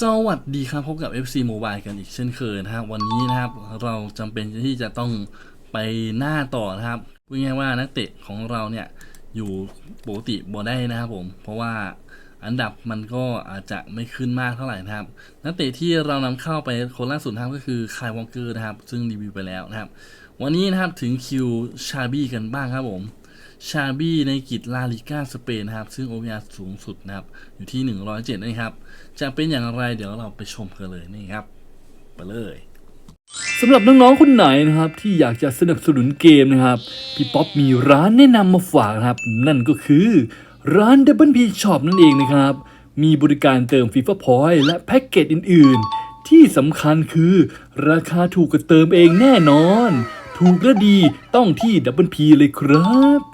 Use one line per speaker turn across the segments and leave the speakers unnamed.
สวัสดีครับ พบกับ FC Mobile กันอีกเช่นเคยนะครับวันนี้นะครับเราจำเป็นที่จะต้องไปหน้าต่อนะครับพูดง่ายว่านักเตะของเราเนี่ยอยู่ปกติบอได้นะครับผม เพราะว่าอันดับมันก็อาจจะไม่ขึ้นมากเท่าไหร่นะครับ นักเตะที่เรานำเข้าไปคนล่าสุดนะครับก็คือคายวอลเกอร์นะครับ ซึ่งรีวิวไปแล้วนะครับ วันนี้นะครับถึงคิวชาบี้กันบ้างครับผม ชาบี้ในกิจลาลิก้าสเปนนะครับ ซึ่งโอ r สูงสุดนะครับ อยู่ที่ 107นะครับ จะเป็นอย่างไรเดี๋ยวเราไปชมกันเลยนี่ครับ ไปเลย
สำหรับน้องๆคนไหนนะครับ ที่อยากจะสนับสนุนเกมนะครับ พี่ป๊อปมีร้านแนะนำมาฝากนะครับ นั่นก็คือร้าน Double P Shop นั่นเองนะครับ มีบริการเติม FIFA Point และแพ็กเกจอื่น ๆ ที่สำคัญคือราคาถูกกว่าเติมเองแน่นอน ถูกและดีต้องที่ Double P เลยครับ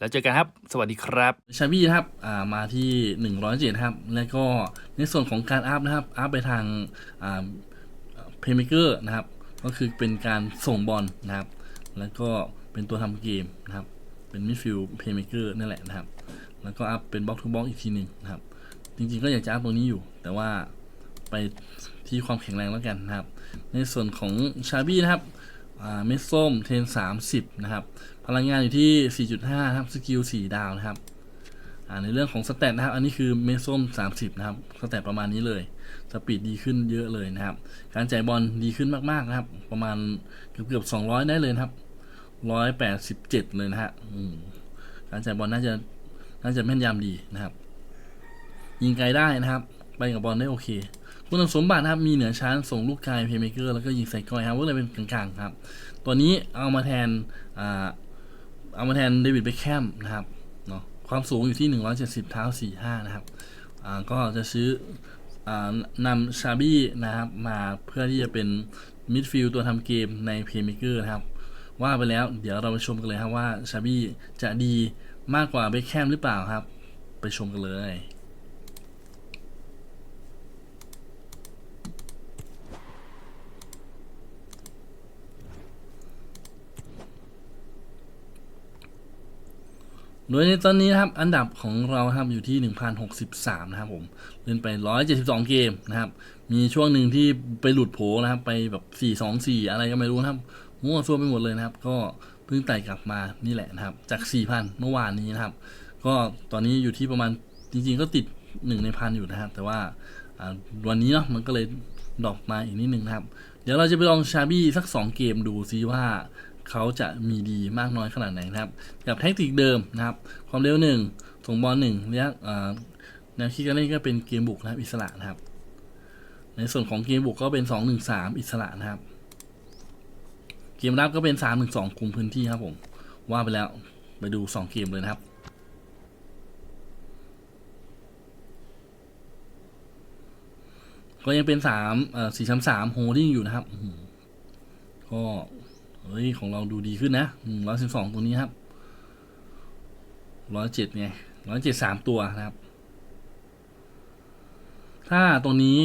แล้วเจอกันครับ สวัสดีครับ
ชาบี้ครับอ่ามาที่107ครับ แล้วก็ในส่วนของการอัพนะครับ อัพไปทางอ่าเพย์เมเกอร์นะครับ ก็คือเป็นการส่งบอลนะครับ แล้วก็เป็นตัวทำเกมนะครับ เป็นมิดฟิลด์เพย์เมเกอร์นั่นแหละนะครับ แล้วก็อัพเป็นบล็อกทูบล็อกอีกทีหนึ่งนะครับ จริงๆก็อยากจะอัพตรงนี้อยู่ แต่ว่าไปที่ความแข็งแรงแล้วกันนะครับ ในส่วนของชาบี้นะครับเม็ดส้มเทน30นะครับ พลังงานอยู่ที่ 4.5 ครับ สกิล 4 ดาวนะครับ ในเรื่องของสเตตนะครับ อันนี้คือเมส้ม 30 นะครับ สเตตประมาณนี้เลย สปีดดีขึ้นเยอะเลยนะครับ การจ่ายบอลดีขึ้นมากๆนะครับ ประมาณเกือบเกือบ200 ได้เลยนะครับ 187 เลยนะฮะการจ่ายบอลน่าจะน่าจะแม่นยำดีนะครับ ยิงไกลได้นะครับ ไปกับบอลได้โอเคคุณสมบัตินะครับมีเหนือชั้นส่งลูกไกลเพย์เมเกอร์แล้วก็ยิงใส่กอยครับก็เลยเป็นกลางๆครับ ตัวนี้เอามาแทนอ่า เอามาแทนเดวิดเบคแคมนะครับเนาะความสูงอยู่ที่ 170 เท้า 45 นะครับอ่าก็จะซื้ออ่านำชาบี้นะครับ มาเพื่อที่จะเป็นมิดฟิลด์ตัวทำเกมในเพย์เมเกอร์นะครับ ว่าไปแล้วเดี๋ยวเราไปชมกันเลยครับว่าชาบี้จะดีมากกว่าเบคแคมหรือเปล่าครับ ไปชมกันเลย โดยในตอนนี้นะครับ อันดับของเราครับอยู่ที่ 1063 นะครับผมเล่นไป 172 เกมนะครับ มีช่วงหนึ่งที่ไปหลุดโผนะครับ ไปแบบ 424 อะไรก็ไม่รู้นะครับมั่วซั่วไปหมดเลยนะครับ ก็เพิ่งไต่กลับมานี่แหละนะครับ จาก 4,000 เมื่อวานนี้นะครับ ก็ตอนนี้อยู่ที่ประมาณจริงๆ ก็ติด 1 ในพันอยู่นะครับ แต่ว่าอ่าวันนี้เนาะมันก็เลยดรอปมาอีกนิดนึงนะครับ เดี๋ยวเราจะไปลองชาบี้สัก 2 เกมดูซิว่า เขาจะมีดีมากน้อยขนาดไหนนะครับกับแท็กติกเดิมนะครับ ความเร็วหนึ่งส่งบอลหนึ่งระยะแนวคิดการเล่นก็เป็นเกมบุกนะครับอิสระนะครับ ในส่วนของเกมบุกก็เป็นสองหนึ่งสามอิสระนะครับ เกมรับก็เป็นสามหนึ่งสองคุมพื้นที่ครับผมว่าไปแล้วไปดูสองเกมเลยนะครับก็ยังเป็นสามสี่สามสามโฮดิ้งอยู่นะครับก็ เฮ้ย ของเราดูดีขึ้นนะร้อยสิบสองตัวนี้ครับร้อยเจ็ดไงร้อยเจ็ดสามตัวนะครับ ถ้าตรงนี้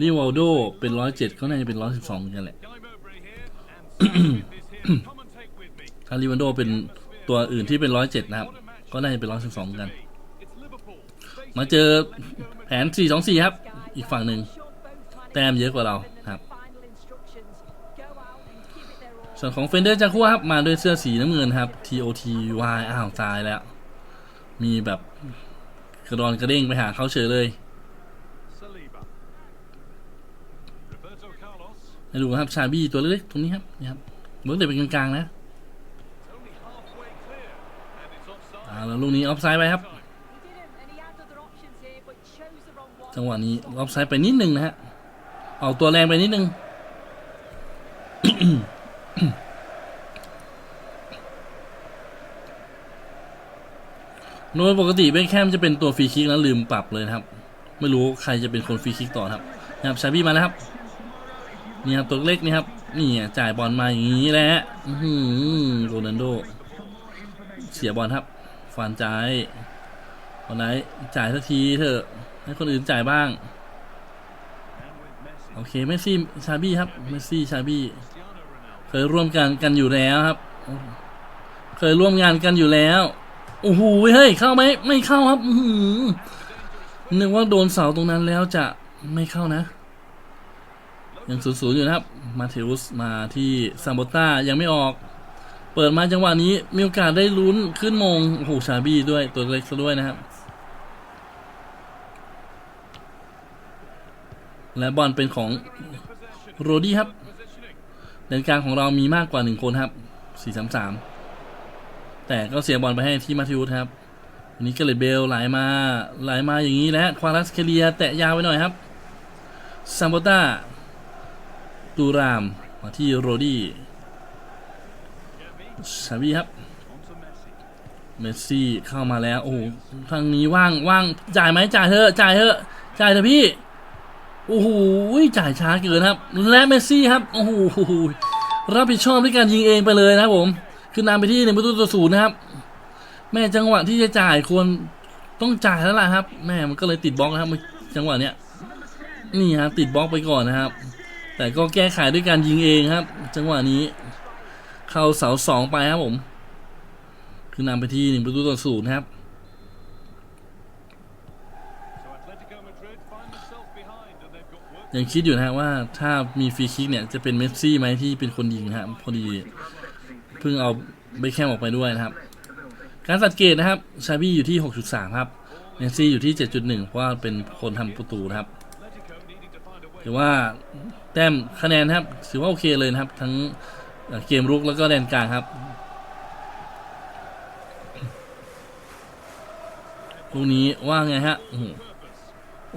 รีวอลโดเป็นร้อยเจ็ดก็น่าจะเป็นร้อยสิบสองกันแหละ ถ้ารีวอลโดเป็นตัวอื่นที่เป็นร้อยเจ็ดนะครับ ก็น่าจะเป็นร้อยสิบสองกัน มาเจอแผนสี่สองสี่ครับ อีกฝั่งหนึ่งแต้มเยอะกว่าเราครับ ส่วนของเฟนเดอร์จากัวครับ มาด้วยเสื้อสีน้ำเงินครับ TOT Y อ้าวตายแล้ว มีแบบกระดอนกระเด้งไปหาเขาเฉยเลยให้ดูครับชาบี้ตัวเล็กๆตรงนี้ครับนี่ครับเมื่อแต่เป็นกลางๆนะอ่าแล้วลูกนี้ออฟไซด์ไปครับจังหวะนี้ออฟไซด์ไปนิดนึงนะฮะ เอาตัวแรงไปนิดนึง โดยปกติเบคแคมจะเป็นตัวฟรีคิกแล้วลืมปรับเลยนะครับ ไม่รู้ใครจะเป็นคนฟรีคิกต่อครับนะครับชาบี้มาแล้วครับ นี่ครับตัวเล็กนี่ครับ นี่จ่ายบอลมาอย่างนี้แหละอื้อหือโรนัลโด เสียบอลครับฟานจ่ายวันไหนจ่ายสักทีเถอะ ให้คนอื่นจ่ายบ้าง โอเคเมสซี่ชาบี้ครับเมสซี่ชาบี้ เคยร่วมกันกันอยู่แล้วครับ เคยร่วมงานกันอยู่แล้วโอ้โหเฮ้ยเข้าไหมไม่เข้าครับอืนึกว่าโดนเสาตรงนั้นแล้วจะไม่เข้านะยังศูนย์ศูนย์อยู่นะครับ มาเทอุสมาที่ซัมโบต้ายังไม่ออก เปิดมาจังหวะนี้มีโอกาสได้ลุ้นขึ้นมงโอ้โหชาบี้ด้วยตัวเล็กซะด้วยนะครับ และบอลเป็นของโรดี้ครับ เลนกลางของเรามีมากกว่าหนึ่งคนครับสี่สามสามแต่ก็เสียบอลไปให้ที่มาทิวส์ครับอันนี้ก็เลยเบลไหลมาไหลมาอย่างนี้แล้วควารัสเคเลียแตะยาวไปหน่อยครับซัมโบต้าตูรามมาที่โรดี้ชาบีครับเมสซี่เข้ามาแล้ว โอ้โหทางนี้ว่างว่างจ่ายไหมจ่ายเถอะจ่ายเถอะจ่ายเถอะพี่ โอ้โหจ่ายช้าเกินครับ และเมสซี่ครับโอ้โหรับผิดชอบด้วยการยิงเองไปเลยนะครับผมคือนำไปที่หนึ่งประตูต่อศูนย์นะครับ แม่จังหวะที่จะจ่ายควรต้องจ่ายแล้วล่ะครับ แม่มันก็เลยติดบล็อกนะครับจังหวะเนี้ยนี่ครับติดบล็อกไปก่อนนะครับ แต่ก็แก้ไขด้วยการยิงเองครับ จังหวะนี้ เข้าเสาสองไปครับผม คือนำไปที่หนึ่งประตูต่อศูนย์ครับ ยังคิดอยู่นะฮะว่าถ้ามีฟรีคิกเนี่ยจะเป็นเมสซี่ไหมที่เป็นคนยิงนะครับพอดีเพิ่งเอาเบคแคมออกไปด้วยนะครับ การสังเกตนะครับชาบี้อยู่ที่ 6.3 ครับเมสซี่อยู่ที่ 7.1 เพราะว่าเป็นคนทำประตูนะครับถือว่าแต้มคะแนนครับถือว่าโอเคเลยนะครับ ทั้งเกมรุกแล้วก็แดนกลางครับลูกนี้ว่าไงฮะ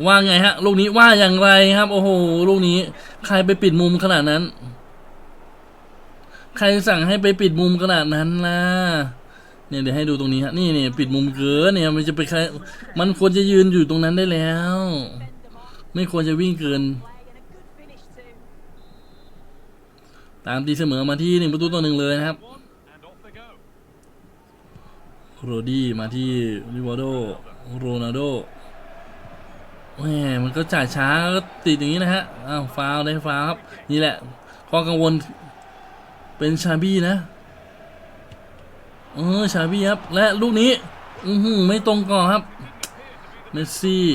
ว่าไงฮะ ลูกนี้ว่าอย่างไรครับ โอ้โห ลูกนี้ ใครไปปิดมุมขนาดนั้น ใครสั่งให้ไปปิดมุมขนาดนั้นล่ะเนี่ยเดี๋ยวให้ดูตรงนี้ฮะนี่เนี่ยปิดมุมเกินเนี่ยมันจะไปใครมันควรจะยืนอยู่ตรงนั้นได้แล้ว ไม่ควรจะวิ่งเกิน ตามตีเสมอมาที่หนึ่งประตูต่อหนึ่งเลยนะครับโรดี้มาที่ริวาโดโรนัลโด แหมมันก็จ่ายช้าก็ติดอย่างนี้นะฮะ อ้าวฟาวได้ฟาวครับ นี่แหละข้อกังวลเป็นชาบี้นะ เออชาบี้ครับ และลูกนี้ อือหือไม่ตรงก่อนครับ เมสซี่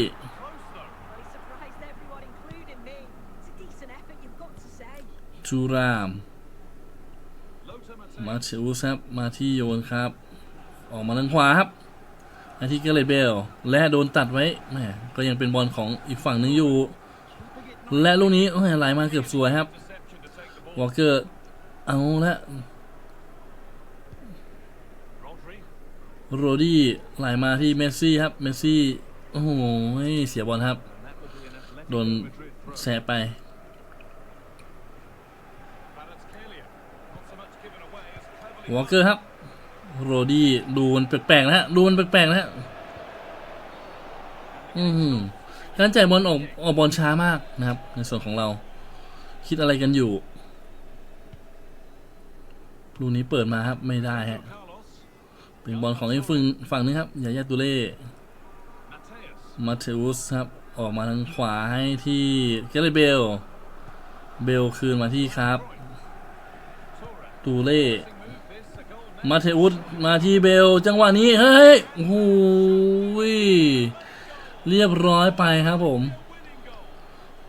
จูราม มาเชอุสครับ มาที่โยนครับ ออกมาทางขวาครับ อาที่เกเรตเบล และโดนตัดไว้แหมก็ยังเป็นบอลของอีกฝั่งหนึ่งอยู่ และลูกนี้โอ้ยไหลมาเกือบสวยครับวอลเกอร์เอาละโรดี้ไหลมาที่เมสซี่ครับ เมสซี่ โอ้โหเสียบอลครับ โดนแซไป วอลเกอร์ครับ โรดี้ดูมันแปลกๆนะฮะดูมันแปลกๆนะฮะอืมการจ่ายบอลออกออกบอลช้ามากนะครับ ในส่วนของเรา คิดอะไรกันอยู่ลูกนี้เปิดมาครับ ไม่ได้ฮะเป็นบอลของไอ้ฝั่งฝั่งนึงครับยายาตุเล่มาเทอุสครับ ออกมาทางขวาให้ที่เกเรเบล เบลคืนมาที่ครับ ตูเล่ มาเทอุสมาที่เบล จังหวะนี้ เฮ้ยโอ้โหยเรียบร้อยไปครับผม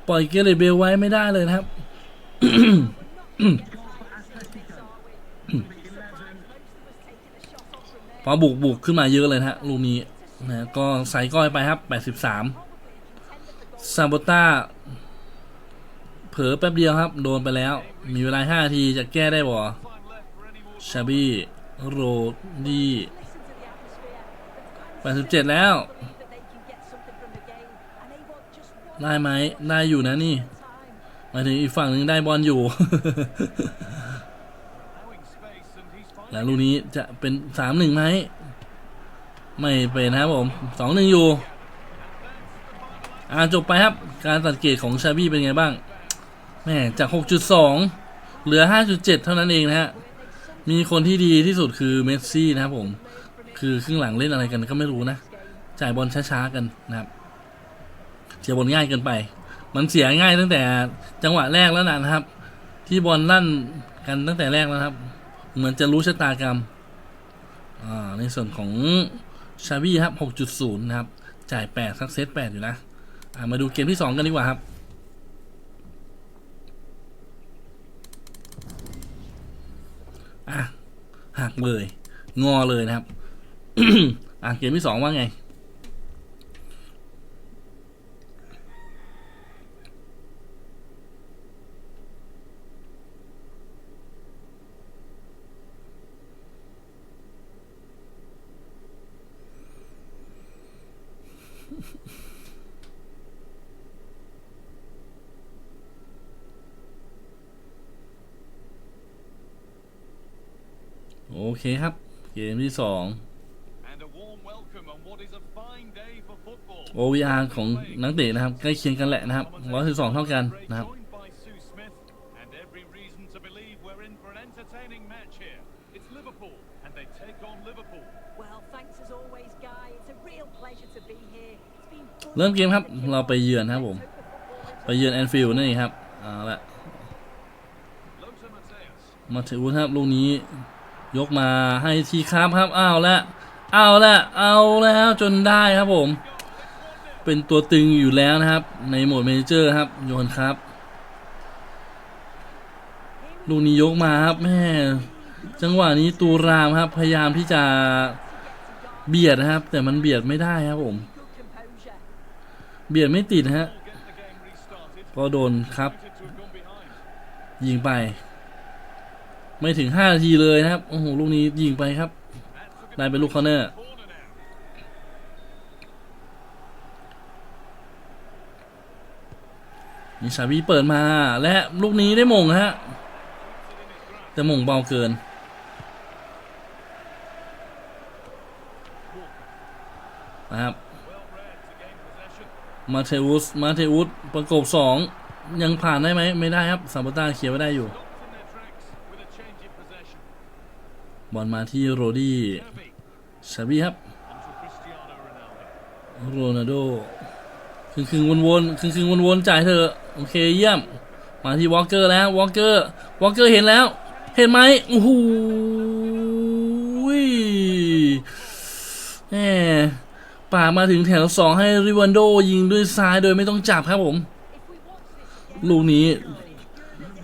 ปล่อยเกเรเบลไว้ไม่ได้เลยนะครับพอบุกบุกขึ้นมาเยอะเลยนะฮะลูกนี้นะก็ใส่ก้อยไปครับ 83 ซาโบต้า เผลอแป๊บเดียวครับ โดนไปแล้ว มีเวลา5นาทีจะแก้ได้บ่ชาบี้ โรดี้87แล้ว ได้ไหมได้อยู่นะนี่หมายถึงอีกฝั่งหนึ่งได้บอลอยู่ แล้วลูกนี้จะเป็น3-1ไหม ไม่เป็นนะครับผม2-1อยู่อ่าจบไปครับ การตัดเกรดของชาบี้เป็นไงบ้างแม่จาก 6.2 เหลือ 5.7 เท่านั้นเองนะฮะ มีคนที่ดีที่สุดคือเมสซี่นะครับผม คือครึ่งหลังเล่นอะไรกันก็ไม่รู้นะ จ่ายบอลช้าๆกันนะครับเสียบอลง่ายเกินไป มันเสียง่ายตั้งแต่จังหวะแรกแล้วนะครับ ที่บอลลั่นกันตั้งแต่แรกแล้วครับ เหมือนจะรู้ชะตากรรม อ่า ในส่วนของชาบี้ครับ 6.0 นะครับ จ่าย 8 สักเซต8 อยู่นะ อ่า มาดูเกมที่ 2 กันดีกว่าครับ อะหักเลย งอเลยนะครับ อะเกมที่สองว่าไง โอเคครับ เกมที่2
And a warm welcome on what is a fine day for football.
OVR ของนักเตะนะครับใกล้เคียงกันแหละนะครับ112เท่ากัน
Bray
นะครับ
joined by Sue Smith, and every reason to believe we're in for an entertaining match here. It's Liverpool, and they take on Liverpool.
Well, thanks as always, Guy. It's a real pleasure to be here. It's been good
เริ่มเกมครับ
to be
เราไปเยือนนะครับผม
Hope the football is
ไปเยือนแอนฟิลด์นั่นเองครับ เอาละ
Lothar Matthäus.
มาถึงวุฒครับลูกนี้ ยกมาให้ทีครับครับอ้าวละเอาละเอาแล้วจนได้ครับผม เป็นตัวตึงอยู่แล้วนะครับ ในโหมดเมเจอร์ครับ โยนครับลูกนี้ยกมาครับแม่จังหวะนี้ตูรามครับ พยายามที่จะเบียดนะครับ แต่มันเบียดไม่ได้ครับผม เบียดไม่ติดฮะก็โดนครับ ยิงไป ไม่ถึง5นาทีเลยนะครับ โอ้โห ลูกนี้ยิงไปครับ ได้เป็นลูกคอร์เนอร์
Corner now.
มีชาบีเปิดมาและลูกนี้ได้มงฮะ แต่มงเบาเกิน นะครับ มาเทอุส มาเทอุส ประกบสองยังผ่านได้ไหม ไม่ได้ครับ ซาบต้าเคลียร์ไว้ได้อยู่ บอลมาที่โรดี้
Xavi
ชาบีครับ โรนัลโดคึ่งคึ่งวนวนคึ่งคึ่งวนวนจ่ายเธอโอเคเยี่ยม มาที่วอลเกอร์แล้ววอลเกอร์วอลเกอร์เห็นแล้ว เห็นไหมโอ้โหแหมป่ามาถึงแถวสองให้ริวันโดยิงด้วยซ้ายโดยไม่ต้องจับครับผม ลูกนี้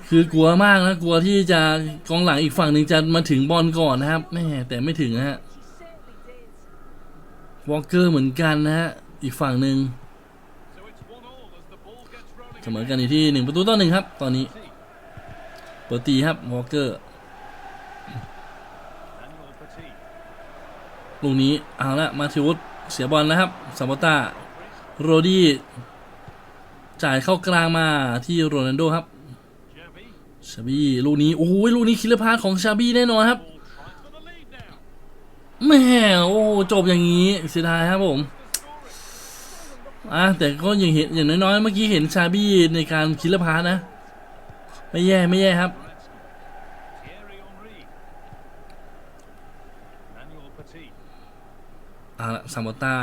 คือกลัวมากนะกลัวที่จะกองหลังอีกฝั่งหนึ่งจะมาถึงบอลก่อนนะครับแม่แต่ไม่ถึงนะฮะวอลเกอร์เหมือนกันนะฮะอีกฝั่งหนึ่งเสมอกันอยู่ที่หนึ่งประตูต่อหนึ่งครับ ตอนนี้ เปิดตีครับวอลเกอร์ลูกนี้เอาละมาทิวุฒเสียบอลนะครับซาโบต้าโรดี้จ่ายเข้ากลางมาที่โรนัลโดครับ ชาบี้ลูกนี้โอ้โหลูกนี้คิลพาสของชาบี้แน่นอนครับแม่โอ้จบอย่างนี้เสียดายครับผมอะแต่ก็ยังเห็นอย่างน้อยๆเมื่อกี้เห็นชาบี้ในการคิลพาสนะ ไม่แย่ไม่แย่ครับอาละซามโบต้า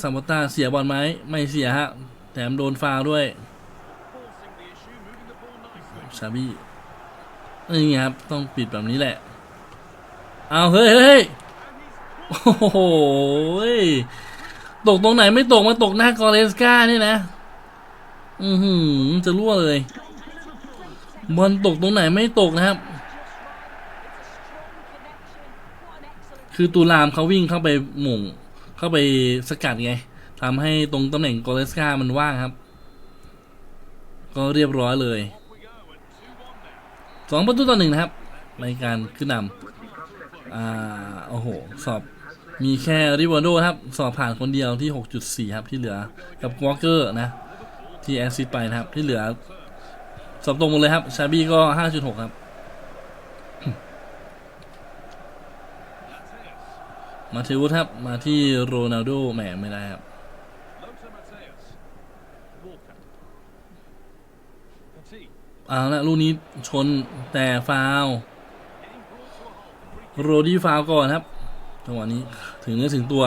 ซามโบต้าเสียบอลไหมไม่เสียฮะแถมโดนฟาวล์ด้วยชาบี้ นี่ไงครับ ต้องปิดแบบนี้แหละ เอาเฮ้ยเฮ้ยโอ้โหตกตรงไหนไม่ตกมาตกหน้ากอเลสกานี่นะ อือหือจะรั่วเลยบอลตกตรงไหนไม่ตกนะครับ คือตูรามเขาวิ่งเข้าไปหม่ง เข้าไปสกัดไงทำให้ตรงตำแหน่งกอเลสกามันว่างครับ ก็เรียบร้อยเลย สองประตูต่อหนึ่งนะครับ ในการขึ้นนำอ่าโอ้โห สอบมีแค่ริวันโดครับ สอบผ่านคนเดียวที่ 6.4 ครับ ที่เหลือกับวอลเกอร์นะ ที่แอสซิสต์ไปนะครับ ที่เหลือ สอบตรงหมดเลยครับ ชาบี้ก็ 5.6 ครับ มาเทวุฒครับ มาที่โรนัลโดแหมไม่ได้ครับ เอาละลูกนี้ชนแต่ฟาวโรดี้ฟาวก่อนครับจังหวะนี้ถึงเนื้อถึงตัว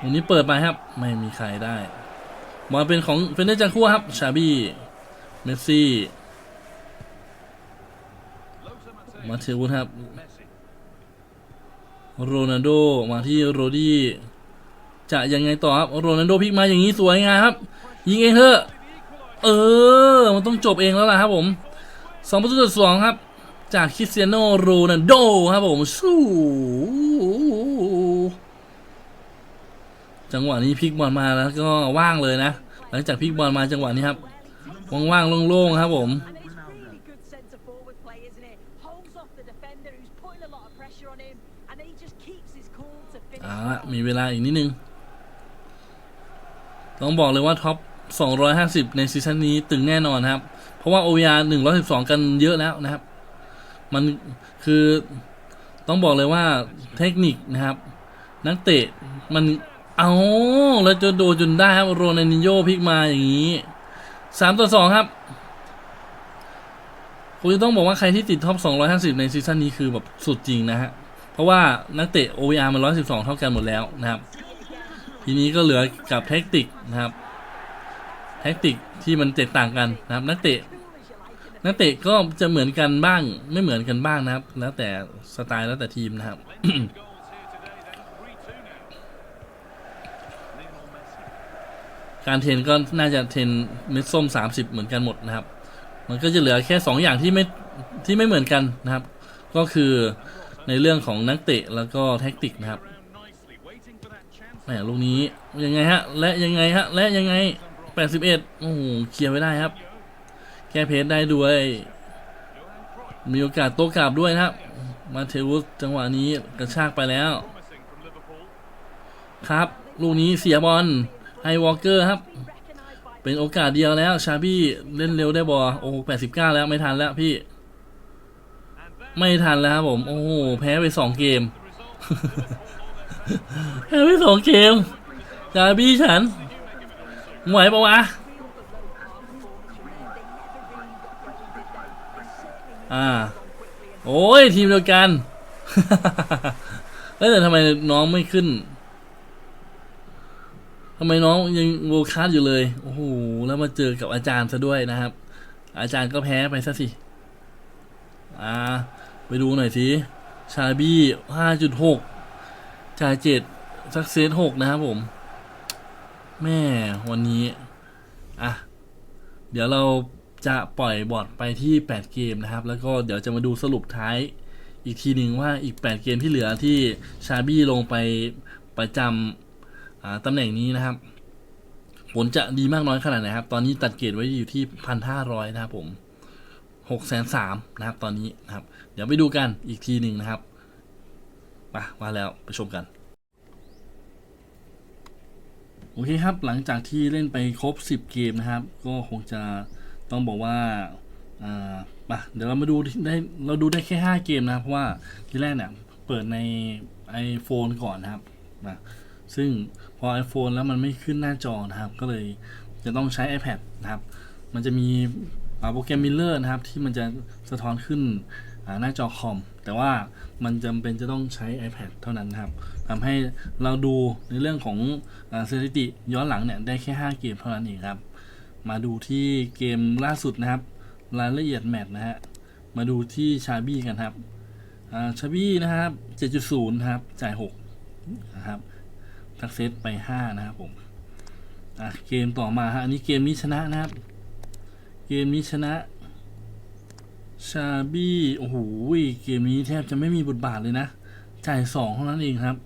วันนี้เปิดไปครับ ไม่มีใครได้บอลเป็นของเฟนเดอร์จังคัวครับชาบี้เมสซี่มาเทวุฒครับโรนัลโดมาที่โรดี้จะยังไงต่อครับโรนัลโดพลิกมาอย่างนี้สวยงามครับ ยิงเองเถอะ เออ มันต้องจบเองแล้วล่ะครับผมสองประตูต่อสองครับ จากคริสเตียโนโรนัลโดครับผมสู้จังหวะนี้พลิกบอลมาแล้วก็ว่างเลยนะ หลังจากพลิกบอลมาจังหวะนี้ครับ ว่างๆโล่งๆครับผมเอาละมีเวลาอีกนิดนึง ต้องบอกเลยว่าท็อป 250 ในซีซั่นนี้ตึงแน่นอนครับ เพราะว่า OVR 112 กันเยอะแล้วนะครับ มันคือต้องบอกเลยว่าเทคนิคนะครับ นักเตะมันเอาแล้วจะโดนจนได้ครับโรนัลดิโญ่พลิกมาอย่างนี้3ต่อ2ครับผมจะต้องบอกว่าใครที่ติดท็อป 250 ในซีซั่นนี้คือแบบสุดจริงนะฮะ เพราะว่านักเตะ OVR มัน 112 เท่ากันหมดแล้วนะครับ ทีนี้ก็เหลือกับแท็กติกนะครับ แท็กติกที่มันแตกต่างกันนะครับนักเตะนักเตะก็จะเหมือนกันบ้างไม่เหมือนกันบ้างนะครับ แล้วแต่สไตล์แล้วแต่ทีมนะครับการเทนก็น่าจะเทนเม็ดส้ม 30 เหมือนกันหมดนะครับ มันก็จะเหลือแค่ 2 อย่างที่ไม่ที่ไม่เหมือนกันนะครับ ก็คือในเรื่องของนักเตะแล้วก็แท็กติกนะครับแหมลูกนี้ยังไงฮะ และยังไงฮะ และยังไง 81โอ้โหเคลียร์ไว้ได้ครับ แก้เพจได้ด้วย มีโอกาสโต้กลับด้วยนะครับ มาเทวุสจังหวะนี้กระชากไปแล้ว ครับลูกนี้เสียบอลไฮวอลเกอร์ครับ เป็นโอกาสเดียวแล้ว ชาบี้เล่นเร็วได้บอลโอ้89แล้วไม่ทันแล้วพี่ ไม่ทันแล้วครับผม โอ้โหแพ้ไปสองเกม แพ้ไปสองเกม ชาบี้ฉัน ไหวปะวะอ่า โอ้ย ทีมเดียวกันเอ้ยแต่ทำไมน้องไม่ขึ้นทำไมน้องยังโวคัสอยู่เลย โอ้โห แล้วมาเจอกับอาจารย์ซะด้วยนะครับ อาจารย์ก็แพ้ไปซะสิ อ่า ไปดูหน่อยสิ ชาบี้ห้าจุดหกชาเจ็ดสักเซตหกนะครับผม แม่วันนี้ อะ เดี๋ยวเราจะปล่อยบอร์ดไปที่ 8 เกมนะครับ แล้วก็เดี๋ยวจะมาดูสรุปท้ายอีกทีหนึ่งว่าอีก 8 เกมที่เหลือที่ชาบี้ลงไปประจำตำแหน่งนี้นะครับ ผลจะดีมากน้อยขนาดไหนครับ ตอนนี้ตัดเกรดไว้อยู่ที่พันห้าร้อยนะครับผมหกแสนสามนะครับ ตอนนี้นะครับ เดี๋ยวไปดูกันอีกทีหนึ่งนะครับมามาแล้วไปชมกัน โอเคครับหลังจากที่เล่นไปครบ 10 เกมนะครับ ก็คงจะต้องบอกว่าอ่าปะเดี๋ยวเรามาดูได้เราดูได้แค่ 5 เกมนะครับเพราะว่าที่แรกเนี่ยเปิดใน iPhone ก่อนนะครับนะซึ่งพอ iPhone แล้วมันไม่ขึ้นหน้าจอนะครับ ก็เลยจะต้องใช้ iPad นะครับ มันจะมีโปรแกรม Miller นะครับที่มันจะสะท้อนขึ้นหน้าจอคอม แต่ว่ามันจำเป็นจะต้องใช้ iPad เท่านั้นครับทำให้เราดูในเรื่องของสถิติย้อนหลังเนี่ยได้แค่ 5 เกมเท่านั้นเองครับ มาดูที่เกมล่าสุดนะครับ รายละเอียดแมตช์นะฮะ มาดูที่ชาบี้กันครับชาบี้นะครับ 7.0นะครับ จ่าย 6 นะครับ ทักเซตไป 5 นะครับผมเกมต่อมาฮะ อันนี้เกมนี้ชนะนะครับ เกมนี้ชนะ ชาบี้โอ้โหเกมนี้แทบจะไม่มีบทบาทเลยนะ จ่าย2เท่านั้นเองครับ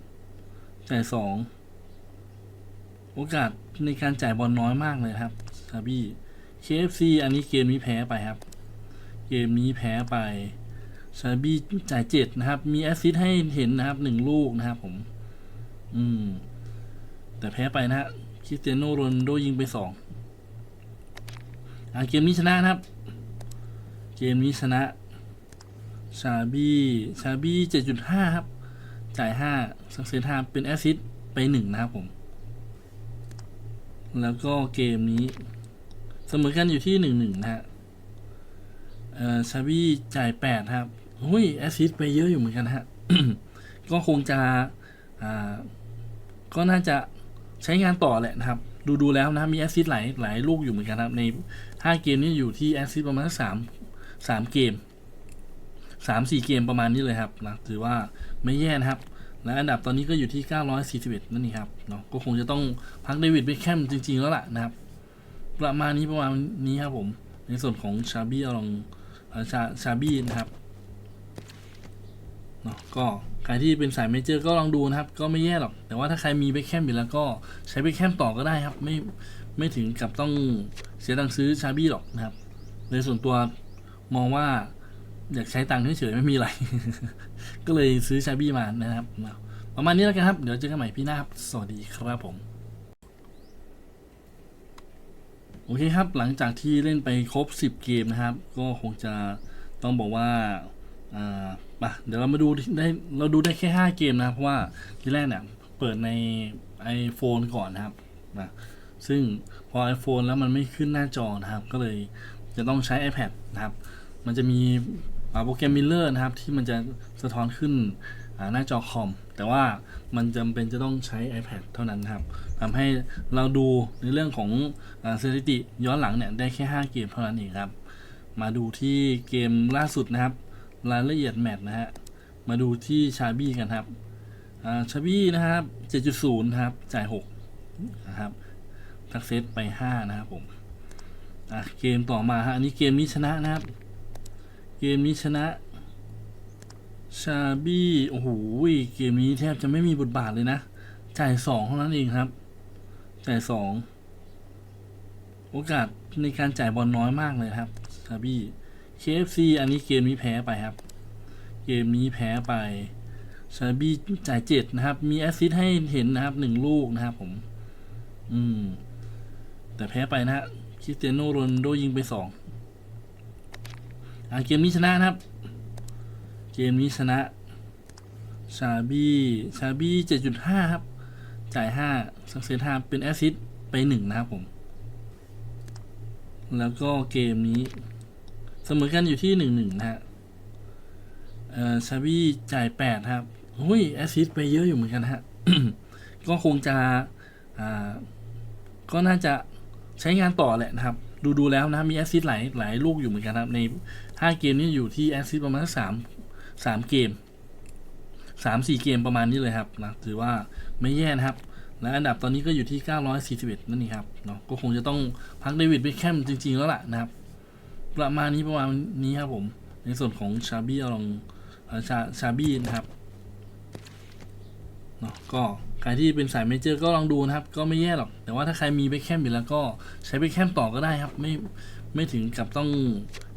จ่าย2โอกาสในการจ่ายบอลน้อยมากเลยครับชาบี้ KFC อันนี้เกมนี้แพ้ไปครับ เกมนี้แพ้ไปชาบี้จ่ายเจ็ดนะครับ มีแอสซิสต์ให้เห็นนะครับหนึ่งลูกนะครับผม อืม แต่แพ้ไปนะคริสเตียโนโรนโดยิงไปสองอ่าเกมนี้ชนะนะครับ เกมนี้ชนะชาบี้ชาบี้เจ็ดจุดห้าครับ จ่ายห้าสักเซตห้าเป็นแอสซิสไปหนึ่งนะครับผม แล้วก็เกมนี้ เสมอกันอยู่ที่หนึ่งหนึ่งนะฮะเอ่อชาบี้จ่ายแปดครับหุ้ยแอสซิสไปเยอะอยู่เหมือนกันฮะ ก็คงจะ อ่า ก็น่าจะใช้งานต่อแหละนะครับ ดูดูแล้วนะ มีแอซิสหลายหลายลูกอยู่เหมือนกันครับ ในห้าเกมนี้อยู่ที่แอซิสประมาณสาม สามเกมสามสี่เกมประมาณนี้เลยครับนะถือว่าไม่แย่นะครับ และอันดับตอนนี้ก็อยู่ที่ 941 นั่นเองครับเนาะก็คงจะต้องพักเดวิดเบคแคมจริง ๆ แล้วล่ะนะครับ ประมาณนี้ประมาณนี้ครับผม ในส่วนของชาบี้ลองชาชาบี้นะครับเนาะก็ใครที่เป็นสายเมเจอร์ก็ลองดูนะครับ ก็ไม่แย่หรอก แต่ว่าถ้าใครมีเบคแคมอยู่แล้วก็ใช้เบคแคมต่อก็ได้ครับ ไม่ไม่ถึงกับต้องเสียตังซื้อชาบี้หรอกนะครับ ในส่วนตัว มองว่าอยากใช้ตังค์เฉยๆไม่มีอะไร ก็เลยซื้อชาบี้มานะครับ ประมาณนี้แล้วกันครับ เดี๋ยวเจอกันใหม่พี่หน้าครับสวัสดีครับผม โอเคครับ หลังจากที่เล่นไปครบ 10 เกมนะครับ ก็คงจะต้องบอกว่าอ่าปะเดี๋ยวเรามาดูได้เราดูได้แค่ 5 เกมนะครับเพราะว่าที่แรกเนี่ยเปิดใน iPhone ก่อนนะครับนะซึ่งพอ iPhone แล้วมันไม่ขึ้นหน้าจอนะครับ ก็เลยจะต้องใช้ iPad นะครับ มันจะมีโปรแกรม Miller นะครับ ที่มันจะสะท้อนขึ้นหน้าจอคอม แต่ว่ามันจำเป็นจะต้องใช้ iPad เท่านั้นครับทำให้เราดูในเรื่องของสถิติย้อนหลังเนี่ยได้แค่ 5 เกมเท่านั้นเองครับ มาดูที่เกมล่าสุดนะครับ รายละเอียดแมตช์นะฮะ มาดูที่ชาบี้กันครับชาบี้นะครับ 7.0 นะครับ จ่าย 6 นะครับ ทักเซตไป 5 นะครับผมเกมต่อมาฮะอันนี้เกมนี้ชนะนะครับ เกมนี้ชนะ ชาบี้โอ้โหเกมนี้แทบจะไม่มีบทบาทเลยนะ จ่ายสองเท่านั้นเองครับ จ่ายสองโอกาสในการจ่ายบอลน้อยมากเลยครับชาบี้ KFC อันนี้เกมนี้แพ้ไปครับ เกมนี้แพ้ไปชาบี้จ่ายเจ็ดนะครับ มีแอสซิสต์ให้เห็นนะครับหนึ่งลูกนะครับผม อืม แต่แพ้ไปนะฮะคริสเตียโนโรนโดยิงไปสอง เกมนี้ชนะนะครับ เกมนี้ชนะชาบี้ชาบี้เจ็ดจุดห้าครับ จ่ายห้าสักเซตห้าเป็นแอสซิสต์ไปหนึ่งนะครับผม แล้วก็เกมนี้เสมอกันอยู่ที่หนึ่งหนึ่งนะฮะเอ่อชาบี้จ่ายแปดครับหุ้ยแอสซิสต์ไปเยอะอยู่เหมือนกันฮะ ก็คงจะ อ่า ก็น่าจะใช้งานต่อแหละนะครับ ดูดูแล้วนะมีแอสซิสหลายหลายลูกอยู่เหมือนกันครับ ในห้าเกมนี้อยู่ที่แอสซิสประมาณสามสามเกมสามสี่เกมประมาณนี้เลยครับนะถือว่าไม่แย่นะครับ และอันดับตอนนี้ก็อยู่ที่ 941 นั่นเองครับเนาะก็คงจะต้องพักเดวิดเบคแคมจริง ๆ แล้วล่ะนะครับ ประมาณนี้ประมาณนี้ครับผม ในส่วนของชาบี้อลองชาชาบี้นะครับ เนาะก็ใครที่เป็นสายเมเจอร์ก็ลองดูนะครับ ก็ไม่แย่หรอก แต่ว่าถ้าใครมีเบคแคมอยู่แล้วก็ใช้เบคแคมต่อก็ได้ครับ ไม่ไม่ถึงกับต้อง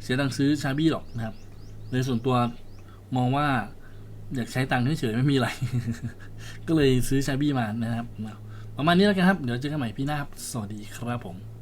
เสียตังค์ซื้อชาบี้หรอกนะครับในส่วนตัวมองว่าอยากใช้ตังค์เฉยๆไม่มีอะไร ก็เลยซื้อชาบี้มานะครับ ประมาณนี้แล้วกันครับ เดี๋ยวเจอกันใหม่พี่หน้าครับ สวัสดีครับผม